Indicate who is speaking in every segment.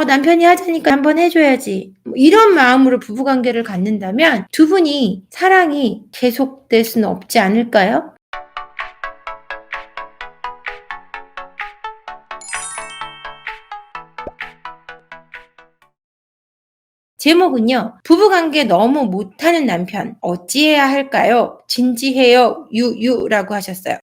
Speaker 1: 어, 남편이 하자니까 한번 해줘야지. 뭐 이런 마음으로 부부관계를 갖는다면 두 분이 사랑이 계속될 수는 없지 않을까요? 제목은요. 부부관계 너무 못하는 남편 어찌해야 할까요? 진지해요. 유유라고 하셨어요.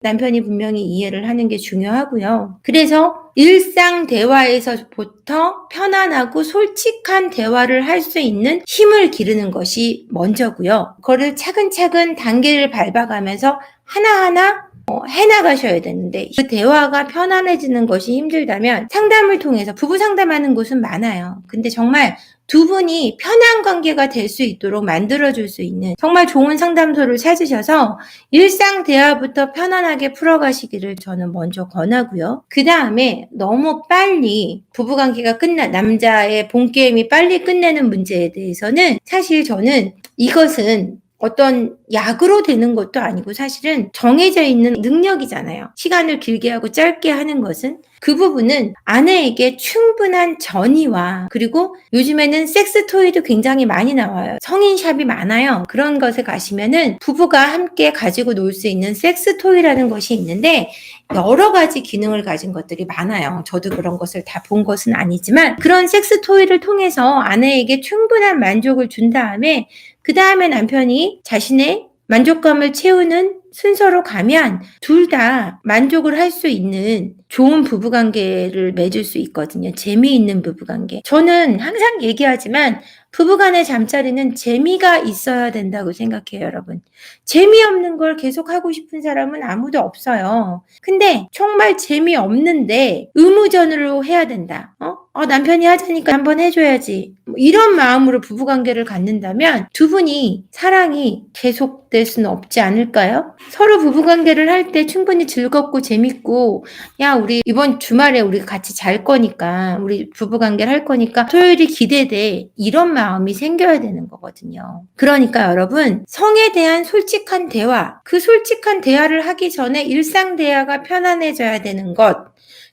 Speaker 1: 남편이 분명히 이해를 하는 게 중요하고요. 그래서 일상 대화에서부터 편안하고 솔직한 대화를 할 수 있는 힘을 기르는 것이 먼저고요. 그거를 차근차근 단계를 밟아가면서 하나하나 어, 해나가셔야 되는데 그 대화가 편안해지는 것이 힘들다면 상담을 통해서 부부 상담하는 곳은 많아요. 근데 정말 두 분이 편한 관계가 될 수 있도록 만들어줄 수 있는 정말 좋은 상담소를 찾으셔서 일상 대화부터 편안하게 풀어가시기를 저는 먼저 권하고요. 그 다음에 너무 빨리 부부관계가 끝나 남자의 본게임이 빨리 끝내는 문제에 대해서는 사실 저는 이것은 어떤 약으로 되는 것도 아니고 사실은 정해져 있는 능력이잖아요. 시간을 길게 하고 짧게 하는 것은 그 부분은 아내에게 충분한 전이와 그리고 요즘에는 섹스 토이도 굉장히 많이 나와요. 성인샵이 많아요. 그런 것에 가시면은 부부가 함께 가지고 놀 수 있는 섹스 토이라는 것이 있는데 여러 가지 기능을 가진 것들이 많아요. 저도 그런 것을 다 본 것은 아니지만 그런 섹스 토이를 통해서 아내에게 충분한 만족을 준 다음에 그 다음에 남편이 자신의 만족감을 채우는 순서로 가면 둘 다 만족을 할 수 있는 좋은 부부관계를 맺을 수 있거든요. 재미있는 부부관계. 저는 항상 얘기하지만 부부간의 잠자리는 재미가 있어야 된다고 생각해요, 여러분. 재미없는 걸 계속 하고 싶은 사람은 아무도 없어요. 근데 정말 재미없는데 의무전으로 해야 된다. 어? 어, 남편이 하자니까 한번 해줘야지. 뭐 이런 마음으로 부부관계를 갖는다면 두 분이 사랑이 계속될 수는 없지 않을까요? 서로 부부관계를 할 때 충분히 즐겁고 재밌고, 야, 우리 이번 주말에 우리 같이 잘 거니까, 우리 부부관계를 할 거니까 토요일이 기대돼. 이런 마음이 생겨야 되는 거거든요. 그러니까 여러분, 성에 대한 솔직한 대화, 그 솔직한 대화를 하기 전에 일상 대화가 편안해져야 되는 것,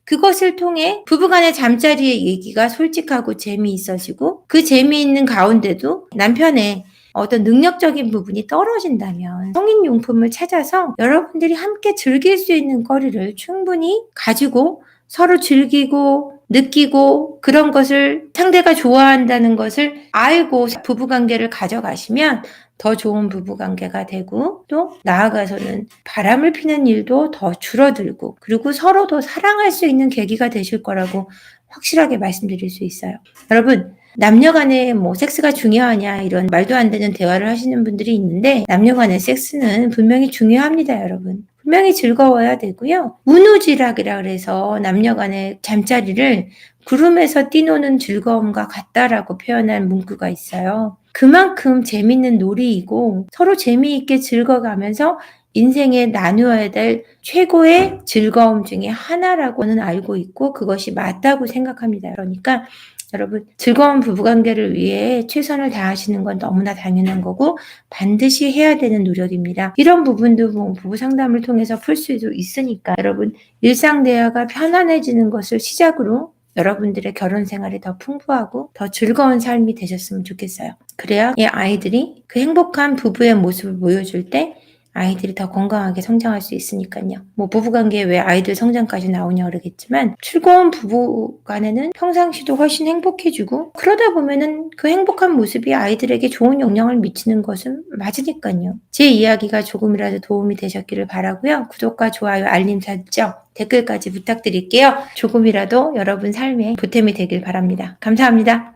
Speaker 1: 그것을 통해 부부간의 잠자리의 얘기가 솔직하고 재미있어지고 그 재미있는 가운데도 남편의 어떤 능력적인 부분이 떨어진다면 성인 용품을 찾아서 여러분들이 함께 즐길 수 있는 거리를 충분히 가지고 서로 즐기고 느끼고 그런 것을 상대가 좋아한다는 것을 알고 부부관계를 가져가시면 더 좋은 부부관계가 되고 또 나아가서는 바람을 피는 일도 더 줄어들고 그리고 서로 더 사랑할 수 있는 계기가 되실 거라고 확실하게 말씀드릴 수 있어요. 여러분 남녀 간에 뭐 섹스가 중요하냐 이런 말도 안 되는 대화를 하시는 분들이 있는데 남녀 간의 섹스는 분명히 중요합니다, 여러분. 분명히 즐거워야 되고요. 문우지락이라 그래서 남녀 간의 잠자리를 구름에서 뛰노는 즐거움과 같다라고 표현한 문구가 있어요. 그만큼 재밌는 놀이이고 서로 재미있게 즐거가면서 인생에 나누어야 될 최고의 즐거움 중에 하나라고는 알고 있고 그것이 맞다고 생각합니다. 그러니까 여러분 즐거운 부부관계를 위해 최선을 다하시는 건 너무나 당연한 거고 반드시 해야 되는 노력입니다. 이런 부분도 뭐 부부 상담을 통해서 풀 수도 있으니까 여러분 일상 대화가 편안해지는 것을 시작으로 여러분들의 결혼 생활이 더 풍부하고 더 즐거운 삶이 되셨으면 좋겠어요. 그래야 이 아이들이 그 행복한 부부의 모습을 보여줄 때 아이들이 더 건강하게 성장할 수 있으니까요. 뭐 부부관계에 왜 아이들 성장까지 나오냐 그러겠지만 즐거운 부부간에는 평상시도 훨씬 행복해지고 그러다 보면은 그 행복한 모습이 아이들에게 좋은 영향을 미치는 것은 맞으니까요. 제 이야기가 조금이라도 도움이 되셨기를 바라고요. 구독과 좋아요, 알림 설정, 댓글까지 부탁드릴게요. 조금이라도 여러분 삶에 보탬이 되길 바랍니다. 감사합니다.